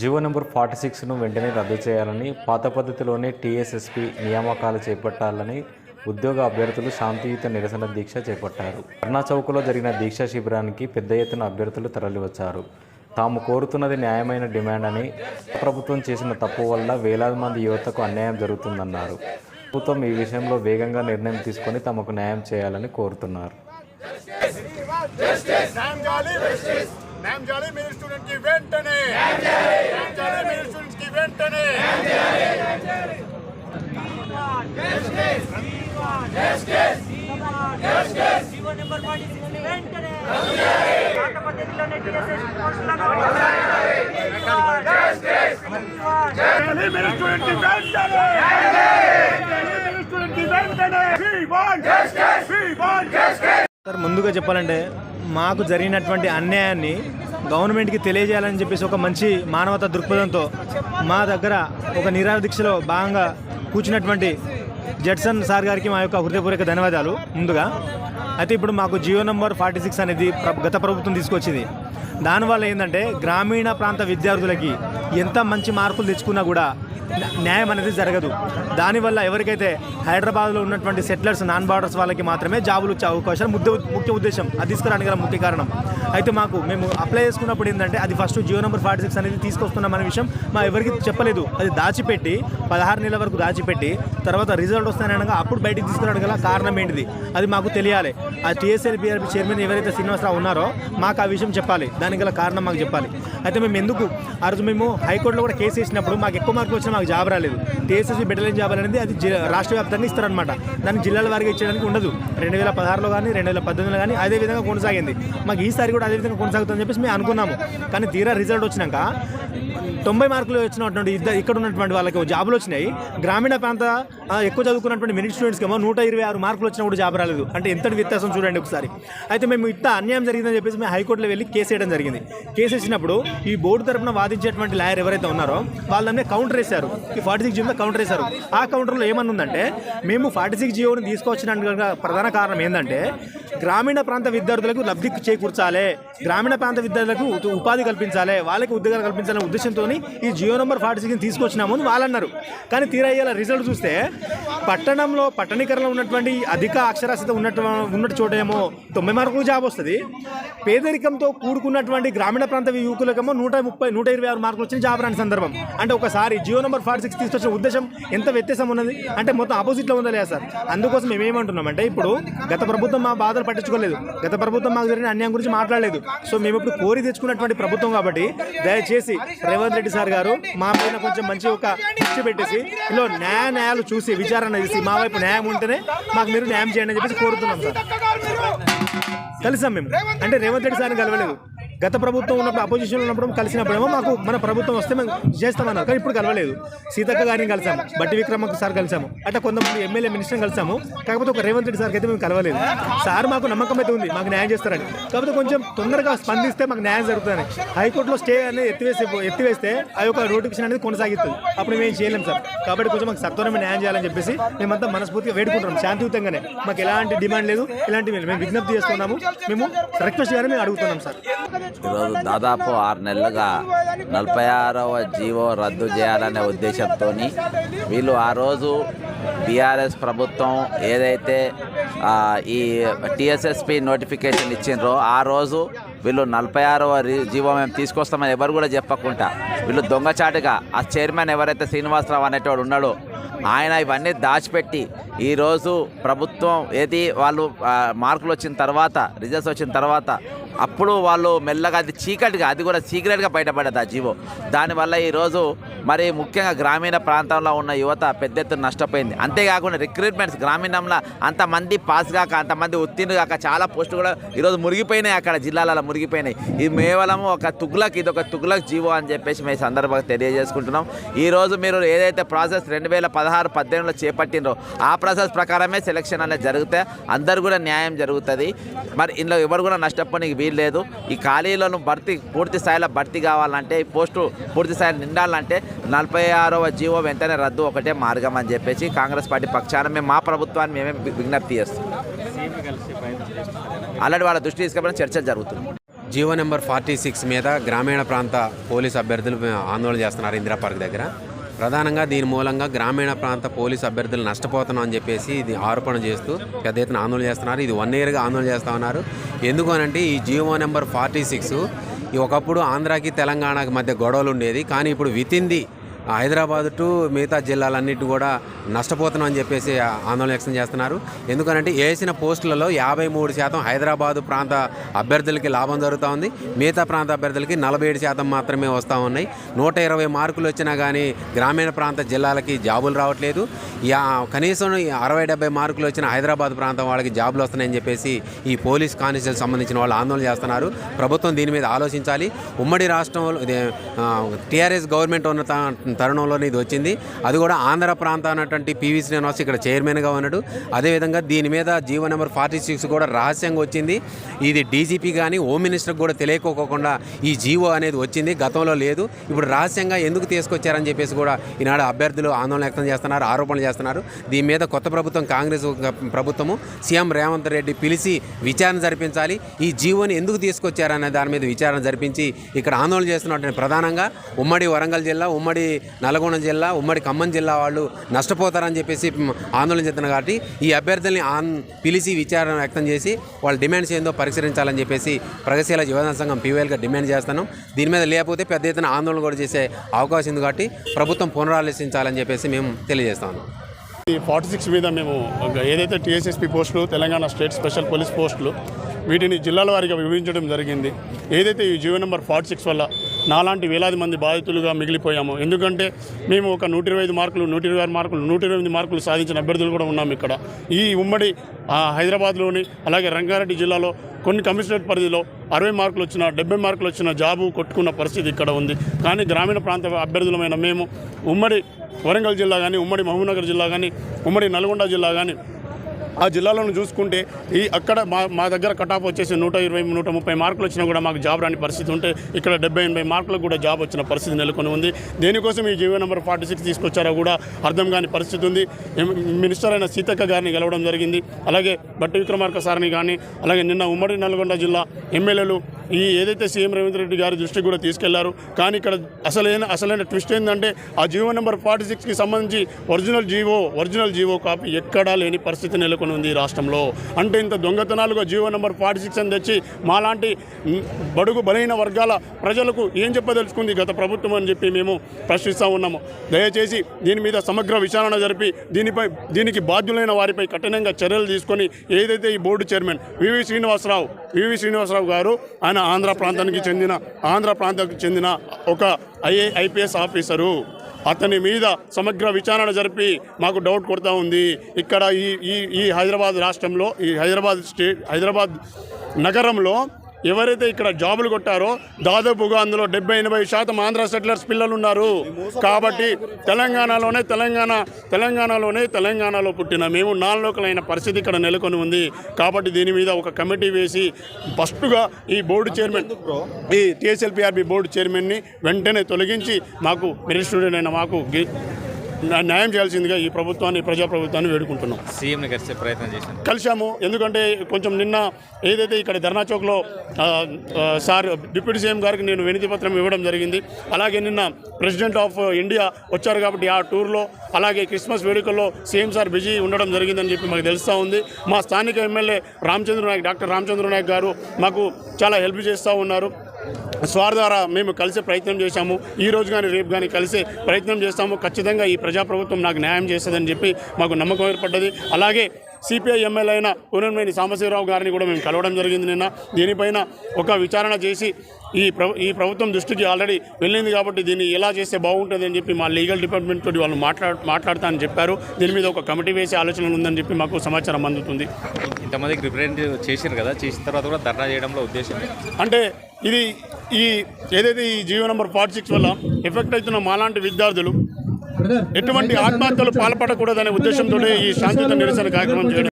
GO number forty సిక్స్ను వెంటనే రద్దు చేయాలని పాత పద్ధతిలోనే టీఎస్ఎస్పి నియామకాలు చేపట్టాలని ఉద్యోగ అభ్యర్థులు శాంతియుత నిరసన దీక్ష చేపట్టారు. ధర్నా చౌక్లో జరిగిన దీక్షా శిబిరానికి పెద్ద ఎత్తున అభ్యర్థులు తరలివచ్చారు. తాము కోరుతున్నది న్యాయమైన డిమాండ్ అని ప్రభుత్వం చేసిన తప్పు వల్ల వేలాది మంది యువతకు అన్యాయం జరుగుతుందన్నారు. ప్రభుత్వం ఈ విషయంలో వేగంగా నిర్ణయం తీసుకొని తమకు న్యాయం చేయాలని కోరుతున్నారు. న్యాయం చేయాలి మీరు స్టూడెంట్కి వెంటనే న్యాయం చేయాలి మీరు కి వెంటనే మీరు స్టూడెంట్కి వెంటనే స్టూడెంట్కి! సార్ ముందుగా చెప్పాలంటే మాకు జరిగినటువంటి అన్యాయాన్ని గవర్నమెంట్కి తెలియజేయాలని చెప్పేసి ఒక మంచి మానవత దృక్పథంతో మా దగ్గర ఒక నిరాహార దీక్షలో భాగంగా కూర్చున్నటువంటి జడ్సన్ సార్ గారికి మా యొక్క హృదయపూర్వక ధన్యవాదాలు ముందుగా. అయితే ఇప్పుడు మాకు జియో నంబర్ ఫార్టీ సిక్స్ అనేది గత ప్రభుత్వం తీసుకొచ్చింది. దానివల్ల ఏంటంటే గ్రామీణ ప్రాంత విద్యార్థులకి ఎంత మంచి మార్కులు తెచ్చుకున్నా కూడా న్యాయం అనేది జరగదు. దానివల్ల ఎవరికైతే హైదరాబాద్లో ఉన్నటువంటి సెటిలర్స్ నాన్ బార్డర్స్ వాళ్ళకి మాత్రమే జాబులు వచ్చే అవకాశం ముద్ద ముఖ్య ఉద్దేశం. అది తీసుకురావడానికి గల ముఖ్య కారణం. అయితే మాకు మేము అప్లై చేసుకున్నప్పుడు ఏంటంటే అది first GO number forty six అనేది తీసుకొస్తున్నామనే విషయం మా ఎవరికి చెప్పలేదు. అది దాచిపెట్టి పదహారు నెలల వరకు దాచిపెట్టి తర్వాత రిజల్ట్ వస్తానగా అప్పుడు బయటికి తీసుకురావడం గల కారణం ఏంటిది? అది మాకు తెలియాలి. ఆ టీఎస్ఎల్ పిఆర్పి చైర్మన్ ఎవరైతే శ్రీనివాసరావు ఉన్నారో మాకు ఆ విషయం చెప్పాలి. దానికి గల కారణం మాకు చెప్పాలి. అయితే మేము ఎందుకు? ఆ రోజు మేము హైకోర్టులో కూడా కేసు వేసినప్పుడు మాకు ఎక్కువ మార్కులు వచ్చినా మాకు జాబ్ రాలేదు. టీఎస్ఎస్సీ బెటలైన్ జాబ్ అనేది అది రాష్ట్ర వ్యాప్తంగా ఇస్తారనమాట దాన్ని జిల్లాల వారికి ఇచ్చడానికి ఉండదు. రెండు వేల పదహారులో కానీ రెండు వేల పద్దెనిమిదిలో కానీ అదే విధంగా కొనసాగింది. మాకు ఈసారి కూడా అదే విధంగా కొనసాగుతుందని చెప్పేసి మేము అనుకున్నాము. కానీ తీరా రిజల్ట్ వచ్చినాక తొంభై మార్కులు వచ్చినటువంటి ఇద్దరు ఇక్కడ ఉన్నటువంటి వాళ్ళకి జాబులు వచ్చినాయి. గ్రామీణ ప్రాంత ఎక్కువ చదువుకున్నటువంటి మెరిట్ స్టూడెంట్స్కి ఏమో నూట ఇరవై ఆరు మార్కులు వచ్చినా కూడా జాబ్ రాలేదు. అంటే ఎంతటి వ్యత్యాసం చూడండి ఒకసారి. అయితే మేము ఇంత అన్యాయం జరిగిందని చెప్పేసి మేము హైకోర్టులో వెళ్ళి కేసు వేయడం జరిగింది. కేసు వేసినప్పుడు ఈ బోర్డు తరపున వాదించేటువంటి లాయర్ ఎవరైతే ఉన్నారో వాళ్ళనే కౌంటర్ వేశారు. ఈ ఫార్టీ సిక్స్ జియోలో కౌంటర్ చేశారు ఆ కౌంటర్లో ఏమన్నా ఉందంటే మేము ఫార్టీ సిక్స్ జియోని తీసుకొచ్చిన ప్రధాన కారణం ఏంటంటే గ్రామీణ ప్రాంత విద్యార్థులకు లబ్ధి చేకూర్చాలి. గ్రామీణ ప్రాంత విద్యార్థులకు ఉపాధి కల్పించాలి. వాళ్ళకి ఉద్యోగాలు కల్పించాలనే ఉద్దేశంతో ఈ జియో నెంబర్ ఫార్టీ సిక్స్ని తీసుకొచ్చినాము అని వాళ్ళు అన్నారు కానీ తీరా ఇయ్యాల రిజల్ట్ చూస్తే పట్టణంలో పట్టణీకరణలో ఉన్నటువంటి అధిక అక్షరాస్యత ఉన్నట్టు ఉన్నట్టు చోట ఏమో తొంభై మార్కులు జాబ్ వస్తుంది. పేదరికంతో కూడుకున్నటువంటి గ్రామీణ ప్రాంత యువకులకేమో నూట ముప్పై నూట ఇరవై ఆరు మార్కులు వచ్చిన జాబ్ రాని సందర్భం. అంటే ఒకసారి జియో నెంబర్ ఫార్టీ సిక్స్ తీసుకొచ్చిన ఉద్దేశం ఎంత వ్యత్యాసం ఉన్నది? అంటే మొత్తం ఆపోజిట్లో ఉందా లేదా సార్? అందుకోసం మేము ఏమంటున్నామంటే ఇప్పుడు గత ప్రభుత్వం మా బాధలు పట్టించుకోలేదు. గత ప్రభుత్వం మాకు జరిగిన అన్యాయం గురించి మాట్లాడలేదు. సో మేము ఇప్పుడు కోరి తెచ్చుకున్నటువంటి ప్రభుత్వం కాబట్టి దయచేసి రేవంత్ రెడ్డి సార్ గారు మా పైన కొంచెం మంచి ఒక దృష్టి పెట్టేసి ఇందులో న్యాయ న్యాయాలు చూసి విచారణ చేసి మా వైపు న్యాయం ఉంటేనే మాకు మీరు న్యాయం చేయండి అని చెప్పేసి కోరుతున్నాం సార్. కలిసాం మేము. అంటే రేవంత్ రెడ్డి సార్ని కలవలేదు. గత ప్రభుత్వం ఉన్నప్పుడు అపోజిషన్ ఉన్నప్పుడు కలిసినప్పుడేమో మాకు మన ప్రభుత్వం వస్తే మేము చేస్తామన్నారు. కానీ ఇప్పుడు కలవలేదు. సీతక్క గారిని కలిసాము బట్టి విక్రమకు సార్ కలిసాము అట్లా కొంతమంది ఎమ్మెల్యే మినిస్టర్ని కలిసాము. కాకపోతే ఒక రేవంత్ రెడ్డి సార్కి అయితే మేము కలవలేదు. సార్ మాకు నమ్మకం అయితే ఉంది మాకు న్యాయం చేస్తారని. కాకపోతే కొంచెం తొందరగా స్పందిస్తే మాకు న్యాయం జరుగుతుందని. హైకోర్టులో స్టే అనేది ఎత్తివేసే ఎత్తివేస్తే అది ఒక నోటిఫికేషన్ అనేది కొనసాగుతుంది అప్పుడు మేము చేయలేం సార్. కాబట్టి కొంచెం మాకు సత్వరమే న్యాయం చేయాలని చెప్పేసి మేమంతా మనస్ఫూర్తిగా వేడుకుంటున్నాం. శాంతియుతంగానే. మాకు ఎలాంటి డిమాండ్ లేదు ఇలాంటివి మేము విజ్ఞప్తి చేస్తున్నాము. మేము రిక్వెస్ట్ గానే మేము అడుగుతున్నాం సార్. ఈరోజు దాదాపు ఆరు నెలలుగా నలభై ఆరవ జీవో రద్దు చేయాలనే ఉద్దేశంతో వీళ్ళు ఆ రోజు బీఆర్ఎస్ ప్రభుత్వం ఏదైతే ఈ టీఎస్ఎస్పి నోటిఫికేషన్ ఇచ్చిండ్రో ఆ రోజు వీళ్ళు నలభై ఆరవ రి- జీవో మేము తీసుకొస్తామని ఎవరు కూడా చెప్పకుండా వీళ్ళు దొంగచాటుగా ఆ చైర్మన్ ఎవరైతే శ్రీనివాసరావు అనేటోడు ఉన్నాడో ఆయన ఇవన్నీ దాచిపెట్టి ఈరోజు ప్రభుత్వం ఏది వాళ్ళు మార్కులు వచ్చిన తర్వాత రిజల్ట్స్ వచ్చిన తర్వాత అప్పుడు వాళ్ళు మెల్లగా అది చీకటిగా అది కూడా సీక్రెట్గా బయటపడ్డది ఆ జీవో. దానివల్ల ఈరోజు మరి ముఖ్యంగా గ్రామీణ ప్రాంతంలో ఉన్న యువత పెద్ద ఎత్తున నష్టపోయింది. అంతేకాకుండా రిక్రూట్మెంట్స్ గ్రామీణంలో అంతమంది పాస్ కాక అంతమంది ఉత్తీర్ణు కాక చాలా పోస్టులు కూడా ఈరోజు మురిగిపోయినాయి అక్కడ జిల్లాలలో మురిగిపోయినాయి. ఇది కేవలం ఒక తుగ్లక్ ఇది ఒక తుగ్లక్ జీవో అని చెప్పేసి మేము సందర్భంగా తెలియజేసుకుంటున్నాం. ఈరోజు మీరు ఏదైతే ప్రాసెస్ రెండు వేల పదహారు పద్దెనిమిదిలో చేపట్టినో ఆ ప్రాసెస్ ప్రకారమే సెలక్షన్ అనేది జరిగితే అందరు కూడా న్యాయం జరుగుతుంది. మరి ఇందులో ఎవరు కూడా నష్టపోనికి వీలు లేదు ఈ ఖాళీలను భర్తీ పూర్తి స్థాయిలో భర్తీ కావాలంటే ఈ పోస్టు పూర్తి స్థాయిలో నిండాలంటే నలభై ఆరవ జీవో వెంటనే రద్దు ఒకటే మార్గం అని చెప్పేసి కాంగ్రెస్ పార్టీ పక్షాన మేము మా ప్రభుత్వాన్ని మేమే విజ్ఞప్తి చేస్తాం. అలాంటి వాళ్ళ దృష్టి తీసుకెళ్ళిన చర్చలు జరుగుతుంది జీవో నెంబర్ ఫార్టీ సిక్స్ మీద గ్రామీణ ప్రాంత పోలీస్ అభ్యర్థులు ఆందోళన చేస్తున్నారు ఇందిరా పార్క్ దగ్గర. ప్రధానంగా దీని మూలంగా గ్రామీణ ప్రాంత పోలీస్ అభ్యర్థులు నష్టపోతున్నాం అని చెప్పేసి ఇది ఆరోపణ చేస్తూ పెద్ద ఎత్తున ఆందోళన చేస్తున్నారు. ఇది వన్ ఇయర్గా ఆందోళన చేస్తూ ఉన్నారు. ఎందుకు అనంటే ఈ జీవో నెంబర్ ఫార్టీ సిక్స్ ఒకప్పుడు ఆంధ్రాకి తెలంగాణకి మధ్య గొడవలు ఉండేది. కానీ ఇప్పుడు within the Hyderabad to మిగతా జిల్లాలన్నిటి కూడా నష్టపోతున్నాం అని చెప్పేసి ఆందోళన వ్యక్తం చేస్తున్నారు. ఎందుకనంటే వేసిన పోస్టులలో యాభై మూడు శాతం హైదరాబాదు ప్రాంత అభ్యర్థులకి లాభం జరుగుతూ ఉంది. మిగతా ప్రాంత అభ్యర్థులకి నలభై ఏడు శాతం మాత్రమే వస్తూ ఉన్నాయి. నూట ఇరవై మార్కులు వచ్చినా కానీ గ్రామీణ ప్రాంత జిల్లాలకి జాబులు రావట్లేదు. యా కనీసం అరవై డెబ్బై మార్కులు వచ్చిన హైదరాబాద్ ప్రాంతం వాళ్ళకి జాబులు వస్తున్నాయని చెప్పేసి ఈ పోలీస్ కానిస్టేబుల్ సంబంధించిన వాళ్ళు ఆందోళన చేస్తున్నారు. ప్రభుత్వం దీని మీద ఆలోచించాలి. ఉమ్మడి రాష్ట్రంలో టీఆర్ఎస్ గవర్నమెంట్ ఉన్న తరుణంలోనే ఇది వచ్చింది. అది కూడా ఆంధ్ర ప్రాంతం అన్నటువంటి పివి శ్రీనివాస్ ఇక్కడ చైర్మన్గా ఉన్నాడు. అదేవిధంగా దీని మీద జీవో నెంబర్ ఫార్టీ సిక్స్ కూడా రహస్యంగా వచ్చింది. ఇది డీజీపీ కానీ హోమ్ మినిస్టర్కి కూడా తెలియకోకుండా ఈ జీవో అనేది వచ్చింది. గతంలో లేదు. ఇప్పుడు రహస్యంగా ఎందుకు తీసుకొచ్చారని చెప్పేసి కూడా ఈనాడు అభ్యర్థులు ఆందోళన వ్యక్తం చేస్తున్నారు ఆరోపణలు చేస్తున్నారు. దీని మీద కొత్త ప్రభుత్వం కాంగ్రెస్ ప్రభుత్వము. సీఎం రేవంత్ రెడ్డి పిలిచి విచారణ జరిపించాలి. ఈ జీవోని ఎందుకు తీసుకొచ్చారనే దాని మీద విచారణ జరిపించి ఇక్కడ ఆందోళన చేస్తున్నటువంటి ప్రధానంగా ఉమ్మడి వరంగల్ జిల్లా ఉమ్మడి నల్గొండ జిల్లా ఉమ్మడి ఖమ్మం జిల్లా వాళ్ళు నష్టపోతారని చెప్పేసి ఆందోళన చేస్తున్నారు కాబట్టి ఈ అభ్యర్థుల్ని ఆన్ పిలిచి విచారణ వ్యక్తం చేసి వాళ్ళ డిమాండ్స్ ఏందో పరిశీలించాలని చెప్పేసి ప్రగతిశీల యువజన సంఘం పీవీఎల్గా డిమాండ్ చేస్తాను దీని మీద లేకపోతే పెద్ద ఎత్తున ఆందోళన కూడా చేసే అవకాశం ఉంది కాబట్టి ప్రభుత్వం పునరాలోచించాలని చెప్పేసి మేము తెలియజేస్తాను ఈ ఫార్టీ సిక్స్ మీద మేము ఒక ఏదైతే టీఎస్ఎస్పీ పోస్టులు తెలంగాణ స్టేట్ స్పెషల్ పోలీస్ పోస్టులు వీటిని జిల్లాల వారిగా విభజించడం జరిగింది. ఏదైతే ఈ జీవో నెంబర్ ఫార్టీ సిక్స్ వల్ల నాలాంటి వేలాది మంది బాధితులుగా మిగిలిపోయాము. ఎందుకంటే మేము ఒక నూట ఇరవై ఐదు మార్కులు నూట ఇరవై ఆరు మార్కులు నూట ఇరవై ఎనిమిది మార్కులు సాధించిన అభ్యర్థులు కూడా ఉన్నాం ఇక్కడ. ఈ ఉమ్మడి హైదరాబాద్లోని అలాగే రంగారెడ్డి జిల్లాలో కొన్ని కమిషనరేట్ పరిధిలో అరవై మార్కులు వచ్చిన డెబ్బై మార్కులు వచ్చిన జాబు కొట్టుకున్న పరిస్థితి ఇక్కడ ఉంది. కానీ గ్రామీణ ప్రాంత అభ్యర్థులమైన మేము ఉమ్మడి వరంగల్ జిల్లా కానీ ఉమ్మడి మహబూబ్నగర్ జిల్లా కానీ ఉమ్మడి నల్గొండ జిల్లా కానీ ఆ జిల్లాలను చూసుకుంటే ఈ అక్కడ మా మా దగ్గర కటాఫ్ వచ్చేసి నూట ఇరవై నూట ముప్పై మార్కులు వచ్చినా కూడా మాకు జాబ్ రాని పరిస్థితి ఉంటే ఇక్కడ డెబ్బై ఎనభై మార్కులకు కూడా జాబ్ వచ్చిన పరిస్థితి నెలకొని ఉంది. దేనికోసం ఈ జీవో నెంబర్ ఫార్టీ సిక్స్ తీసుకొచ్చారో కూడా అర్థం కాని పరిస్థితి ఉంది. మినిస్టర్ అయిన సీతక్క గారిని గెలవడం జరిగింది. అలాగే బట్టి విక్రమార్క సార్ని కానీ అలాగే నిన్న ఉమ్మడి నల్గొండ జిల్లా ఎమ్మెల్యేలు ఈ ఏదైతే సీఎం రేవంత్ రెడ్డి గారి దృష్టికి కూడా తీసుకెళ్ళారు. కానీ ఇక్కడ అసలైన అసలైన ట్విస్ట్ ఏంటంటే ఆ జీవో నెంబర్ ఫార్టీ సిక్స్కి సంబంధించి original GO original GO copy ఎక్కడా లేని పరిస్థితి నెలకొని ఉంది ఈ రాష్ట్రంలో. అంటే ఇంత దొంగతనాలుగా జీవో నెంబర్ ఫార్టీ సిక్స్ అని తెచ్చి మాలాంటి బడుగు బలహీన వర్గాల ప్రజలకు ఏం చెప్పదలుచుకుంది గత ప్రభుత్వం అని చెప్పి మేము ప్రశ్నిస్తూ ఉన్నాము. దయచేసి దీని మీద సమగ్ర విచారణ జరిపి దీనిపై దీనికి బాధ్యులైన వారిపై కఠినంగా చర్యలు తీసుకొని ఏదైతే ఈ board chairman VV Srinivasarao VV Srinivasarao గారు ఆయన ఆంధ్ర ప్రాంతానికి చెందిన ఆంధ్ర ప్రాంతానికి చెందిన ఒక ఐఏ ఐపీఎస్ ఆఫీసరు. అతని మీద సమగ్ర విచారణ జరిపి మాకు డౌట్ కొడతా ఉంది. ఇక్కడ ఈ ఈ ఈ హైదరాబాద్ రాష్ట్రంలో ఈ హైదరాబాద్ స్టేట్ హైదరాబాద్ నగరంలో ఎవరైతే ఇక్కడ జాబులు కొట్టారో దాదాపుగా అందులో డెబ్బై ఎనభై శాతం ఆంధ్ర సెటిలర్స్ పిల్లలు ఉన్నారు కాబట్టి తెలంగాణలోనే తెలంగాణ తెలంగాణలోనే తెలంగాణలో పుట్టిన మేము నాలుగులైన పరిస్థితి ఇక్కడ నెలకొని ఉంది. కాబట్టి దీని మీద ఒక కమిటీ వేసి ఫస్ట్గా ఈ బోర్డు చైర్మన్ ఈ టీఎస్ఎల్పిఆర్బి బోర్డు చైర్మన్ని వెంటనే తొలగించి మాకు మెరిట్ స్టూడెంట్ అయిన మాకు న్యాయం చేయాల్సిందిగా ఈ ప్రభుత్వాన్ని ప్రజాప్రభుత్వాన్ని వేడుకుంటున్నాం. సీఎంని కలిసే ప్రయత్నం చేశాను కలిశాము. ఎందుకంటే కొంచెం నిన్న ఏదైతే ఇక్కడ ధర్నా చౌక్లో సార్ డిప్యూటీ సీఎం గారికి నేను వినతి పత్రం ఇవ్వడం జరిగింది. అలాగే నిన్న ప్రెసిడెంట్ ఆఫ్ ఇండియా వచ్చారు కాబట్టి ఆ టూర్లో అలాగే క్రిస్మస్ వేడుకల్లో సీఎం సార్ బిజీ ఉండడం జరిగిందని చెప్పి మాకు తెలుస్తూ ఉంది. మా స్థానిక ఎమ్మెల్యే రామచంద్ర నాయక్ డాక్టర్ రామచంద్ర నాయక్ గారు మాకు చాలా హెల్ప్ చేస్తూ ఉన్నారు. స్వార్ ద్వారా మేము కలిసే ప్రయత్నం చేశాము. ఈ రోజు కానీ రేపు కానీ కలిసే ప్రయత్నం చేస్తాము. ఖచ్చితంగా ఈ ప్రజాప్రభుత్వం నాకు న్యాయం చేస్తుందని చెప్పి మాకు నమ్మకం ఏర్పడ్డది. అలాగే సిపిఐ ఎమ్మెల్యే అయిన పూర్ణమేని సాంబశివరావు గారిని కూడా మేము కలవడం జరిగింది నిన్న. దీనిపైన ఒక విచారణ చేసి ఈ ప్రభు ఈ ప్రభుత్వం దృష్టికి ఆల్రెడీ వెళ్ళింది కాబట్టి దీన్ని ఎలా చేస్తే బాగుంటుంది అని చెప్పి మా లీగల్ డిపార్ట్మెంట్ తోటి వాళ్ళు మాట్లాడు మాట్లాడతా అని చెప్పారు. దీని మీద ఒక కమిటీ వేసే ఆలోచన ఉందని చెప్పి మాకు సమాచారం అందుతుంది. ఇంతమందికి రిప్రజెంట్ చేశారు కదా చేసిన తర్వాత కూడా ధర్నా చేయడంలో ఉద్దేశం అంటే ఇది ఈ ఏదైతే ఈ జీవో నంబర్ ఫార్టీ సిక్స్ వల్ల ఎఫెక్ట్ అవుతున్న మాలాంటి విద్యార్థులు ఎటువంటి ఆత్మహత్యలు పాల్పడకూడదనే ఉద్దేశంతో ఈ శాంతియుత నిరసన కార్యక్రమం చేయడం